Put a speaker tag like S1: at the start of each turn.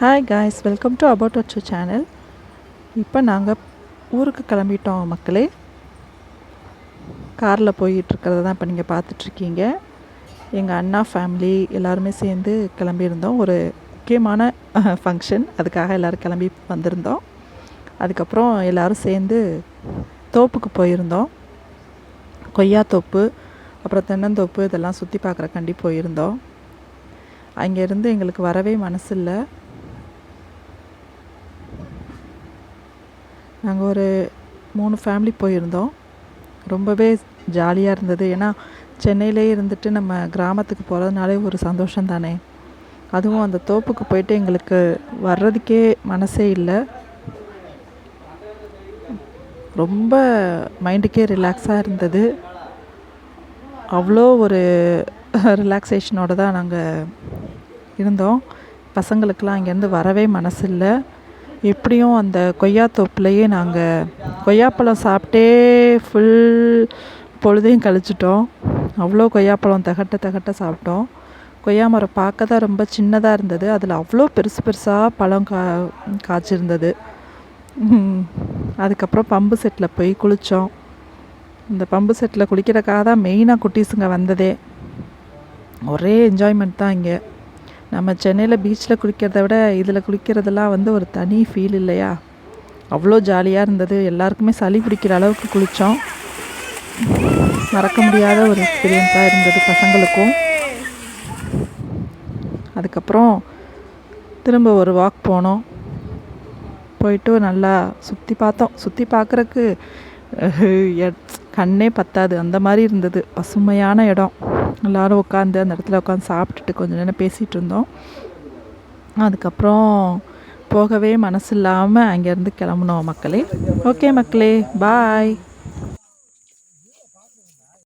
S1: Hi guys welcome to about Achu channel இப்போ நாங்கள் ஊருக்கு கிளம்பிட்டோம் மக்களே. காரில் போயிட்டுருக்கிறத தான் இப்போ நீங்கள் பார்த்துட்ருக்கீங்க எங்கள் அண்ணா ஃபேமிலி எல்லாருமே சேர்ந்து கிளம்பியிருந்தோம். ஒரு முக்கியமான ஃபங்க்ஷன் அதுக்காக எல்லோரும் கிளம்பி வந்திருந்தோம். அதுக்கப்புறம் எல்லோரும் சேர்ந்து தோப்புக்கு போயிருந்தோம். கொய்யா தோப்பு அப்புறம் தென்னந்தோப்பு இதெல்லாம் சுற்றி பார்க்குறக்காண்டி போயிருந்தோம். அங்கேருந்து எங்களுக்கு வரவே மனசில்லை நாங்கள் ஒரு மூணு ஃபேமிலி போயிருந்தோம். ரொம்பவே ஜாலியாக இருந்தது. ஏன்னா சென்னையிலே இருந்துட்டு நம்ம கிராமத்துக்கு போகிறதுனாலே ஒரு சந்தோஷம் தானே. அதுவும் அந்த தோப்புக்கு போயிட்டு எங்களுக்கு வர்றதுக்கே மனசே இல்லை. ரொம்ப மைண்டுக்கே ரிலாக்ஸாக இருந்தது. அவ்வளோ ஒரு ரிலாக்ஸேஷனோடு தான் நாங்கள் இருந்தோம். பசங்களுக்கெலாம் இங்கேருந்து வரவே மனசு இல்லை. எப்படியும் அந்த கொய்யா தோப்புலையே நாங்கள் கொய்யாப்பழம் சாப்பிட்டே ஃபுல் பொழுதையும் கழிச்சிட்டோம். அவ்வளோ கொய்யாப்பழம் தகட்ட தகட்ட சாப்பிட்டோம். கொய்யா மரம் பார்க்க தான் ரொம்ப சின்னதாக இருந்தது. அதில் அவ்வளோ பெருசு பெருசாக பழம் கா காய்ச்சிருந்தது. அதுக்கப்புறம் பம்பு செட்டில் போய் குளித்தோம் இந்த பம்பு செட்டில் குளிக்கிறக்காக தான் மெயினாக குட்டீஸுங்க வந்ததே. ஒரே என்ஜாய்மெண்ட் தான் இங்கே. நம்ம சென்னையில் பீச்சில் குளிக்கிறத விட இதில் குளிக்கிறதெல்லாம் வந்து ஒரு தனி ஃபீல் இல்லையா? அவ்வளோ ஜாலியாக இருந்தது. எல்லாருக்குமே சளி பிடிக்கிற அளவுக்கு குளித்தோம் மறக்க முடியாத ஒரு எக்ஸ்பீரியன்ஸாக இருந்தது பசங்களுக்கும். அதுக்கப்புறம் திரும்ப ஒரு வாக் போனோம். போயிட்டு நல்லா சுற்றி பார்த்தோம். சுற்றி பார்க்குறக்கு கண்ணே பத்தாது. அந்த மாதிரி இருந்தது. பசுமையான இடம். எல்லோரும் உட்காந்து அந்த இடத்துல உட்காந்து சாப்பிட்டுட்டு கொஞ்சம் நேரம் பேசிகிட்டு இருந்தோம். அதுக்கப்புறம் போகவே மனசு இல்லாமல் அங்கேருந்து கிளம்புனோம் மக்களே. ஓகே மக்களே பாய்